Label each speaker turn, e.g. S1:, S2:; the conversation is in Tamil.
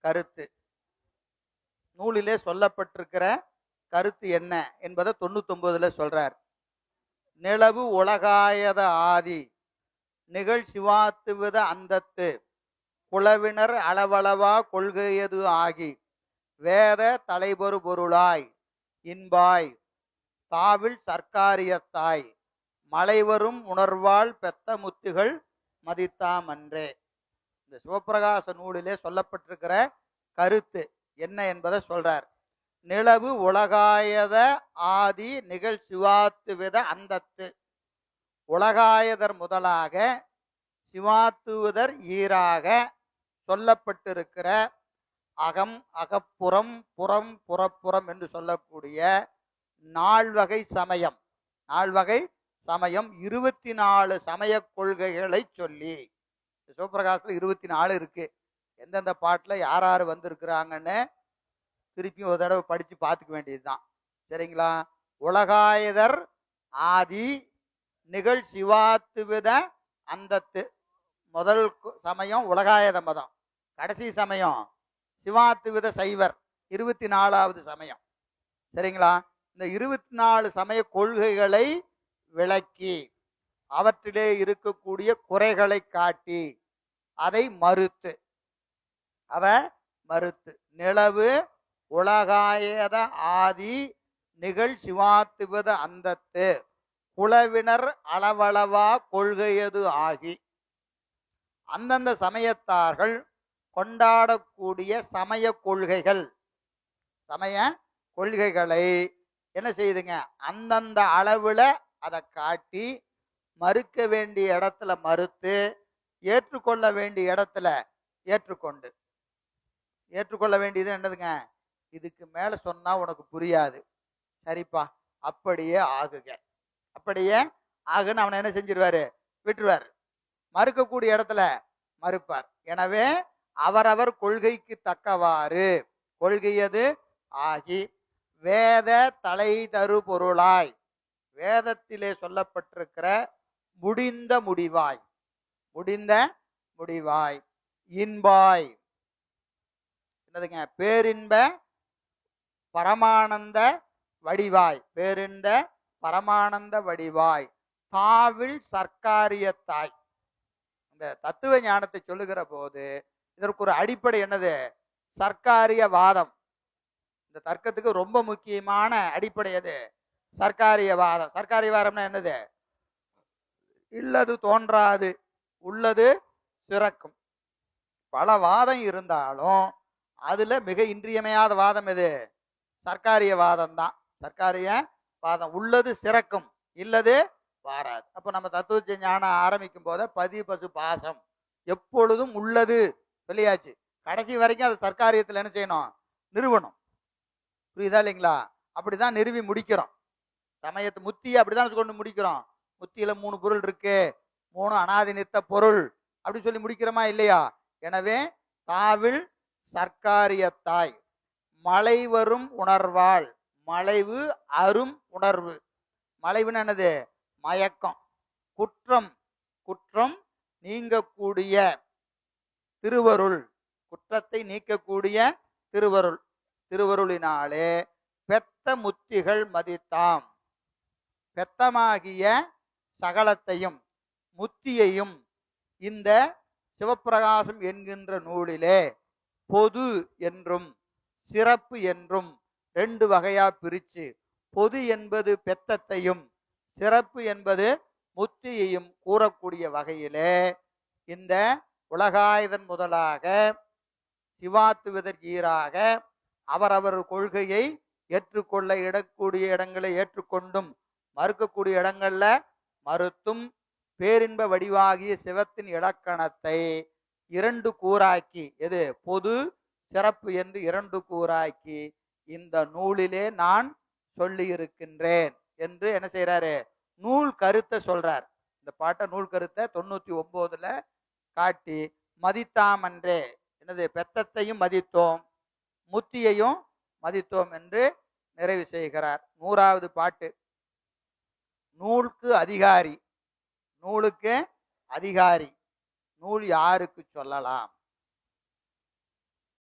S1: கருத்து. நூலிலே சொல்லப்பட்டிருக்கிற கருத்து என்ன என்பதை தொண்ணூத்தொன்பதுல சொல்றார். நிலவு உலகாயத ஆதி நிகழ் சிவாத்துவித அந்தத்து குளவினர் அளவளவா கொள்கையது ஆகி வேத தலைபொரு பொருளாய் இன்பாய் தாவில் சர்க்காரியத்தாய் மலைவரும் உணர்வால் பெத்த முத்துகள் மதித்தாமன்றே. இந்த சிவப்பிரகாச நூலிலே சொல்லப்பட்டிருக்கிற கருத்து என்ன என்பதை சொல்றார். நிலவு உலகாயத ஆதி நிகழ் சிவாத்துவித அந்தத்து. உலகாயதர் முதலாக சிவாத்துவதர் ஈராக சொல்லப்பட்டிருக்கிற அகம் அகப்புறம் புறம் புறப்புறம் என்று சொல்லக்கூடிய நால்வகை சமயம். நால்வகை சமயம் இருபத்தி நாலு சமய கொள்கைகளை சொல்லி சிவபிரகாசத்தில் இருபத்தி நாலு இருக்கு. எந்தெந்த பாட்டில் யார் யார் வந்திருக்கிறாங்கன்னு திருப்பியும் ஒரு தடவை படித்து பார்த்துக்க வேண்டியதுதான். சரிங்களா? உலகாயதர் ஆதி நிகழ் சிவாத்துவித அந்தத்து. முதல் கு- சமயம் உலகாயத மதம். கடைசி சமயம் சிவாத்துவித சைவர். இருபத்தி நாலாவது சமயம். சரிங்களா? இந்த இருபத்தி நாலு சமய கொள்கைகளை விளக்கி அவற்றிலே இருக்கக்கூடிய குறைகளை காட்டி அதை மறுத்து. அதை மறுத்து நிலவு உலகாயத ஆதி நிகழ் சிவாத்துவத அந்தத்து குலவினர் அளவளவா கொள்கையது ஆகி. அந்தந்த சமயத்தார்கள் கொண்டாடக்கூடிய சமய கொள்கைகள் சமய கொள்கைகளை என்ன செய்யுதுங்க அந்தந்த அளவில் அதை காட்டி மறுக்க வேண்டிய இடத்துல மறுத்து ஏற்றுக்கொள்ள வேண்டிய இடத்துல ஏற்றுக்கொண்டு. ஏற்றுக்கொள்ள வேண்டியது என்னதுங்க? இதுக்கு மேல சொன்னா உனக்கு புரியாது. சரிப்பா அப்படியே ஆகுக. அப்படியே ஆகுன்னு அவனை என்ன செஞ்சிருவாரு? விட்டுருவார். மறுக்கக்கூடிய இடத்துல மறுப்பார். எனவே அவரவர் கொள்கைக்கு தக்கவாறு. கொள்கையது ஆகி வேத தலை தரு பொருளாய். வேதத்திலே சொல்லப்பட்டிருக்கிற முடிந்த முடிவாய். முடிந்த முடிவாய். இன்பாய். என்னதுங்க? பேரின்ப பரமானந்த வடிவாய். பேரின்ப பரமானந்த வடிவாய். தாவில் சர்க்காரியத்தாய் இந்த தத்துவ ஞானத்தை சொல்லுகிற போது இதற்கு ஒரு அடிப்படை என்னது? சர்க்காரிய வாதம். இந்த தர்க்கத்துக்கு ரொம்ப முக்கியமான அடிப்படை எது? சர்க்காரிய வாதம். சர்க்காரிய வாதம்னா என்னது? இல்லது தோன்றாது. உள்ளது சிறக்கும். பல வாதம் இருந்தாலும் அதுல மிக இன்றியமையாத வாதம் எது? சர்க்காரிய வாதம் தான் சர்க்காரிய வாதம். உள்ளது சிறக்கும். இல்லது வாராது. அப்ப நம்ம தத்துவ ஞானம் ஆரம்பிக்கும் போத பதி பசு பாசம். எப்பொழுதும் உள்ளது சொல்லியாச்சு. கடைசி வரைக்கும் அது சர்க்காரியத்தில் என்ன செய்யணும்? நிறுவனம் புரியுதா இல்லைங்களா? அப்படிதான் நிறுவி முடிக்கிறோம். சமயத்து முத்தி அப்படிதான் கொண்டு முடிக்கிறோம். முத்தியில மூணு பொருள் இருக்கு. மூணு அனாதி நித்த பொருள். அப்படி சொல்லி முடிக்கிறோமா இல்லையா? எனவே தாவில் சர்க்காரியத்தாய் மலை வரும் உணர்வாள். மலைவு அரும் உணர்வு. மலைவுன்னு என்னது? மயக்கம். குற்றம். குற்றம் நீங்கக்கூடிய திருவருள். குற்றத்தை நீக்கக்கூடிய திருவருள். திருவருளினாலே பெத்த முத்திகள் மதித்தாம். பெத்தமாகிய சகலத்தையும் முத்தியையும் இந்த சிவப்பிரகாசம் என்கின்ற நூலிலே பொது என்றும் சிறப்பு என்றும் ரெண்டு வகையா பிரிச்சு பொது என்பது பெத்தத்தையும் சிறப்பு என்பது முத்தியையும் கூறக்கூடிய வகையிலே இந்த உலகாயுதன் முதலாக சிவாத்துவதற்கு ஈராக அவரவர் கொள்கையை ஏற்றுக்கொள்ள இடக்கூடிய இடங்களை ஏற்றுக்கொண்டும் மறுக்கக்கூடிய இடங்கள்ல மறுத்தும் பேரின்ப வடிவாகிய சிவத்தின் இலக்கணத்தை இரண்டு கூறாக்கி எது? பொது சிறப்பு என்று இரண்டு கூறாக்கி இந்த நூலிலே நான் சொல்லி இருக்கின்றேன் என்று என்ன செய்யறாரு நூல் கருத்தை சொல்றார். இந்த பாட்டை நூல் கருத்தை தொண்ணூத்தி ஒன்பதுல காட்டி மதித்தாமன்றே எனது பெத்தத்தையும் மதித்தோம் முத்தியையும் மதித்தோம் என்று நிறைவு செய்கிறார். நூறாவது பாட்டு. நூலுக்கு அதிகாரி. நூலுக்கு அதிகாரி. நூல் யாருக்கு சொல்லலாம்?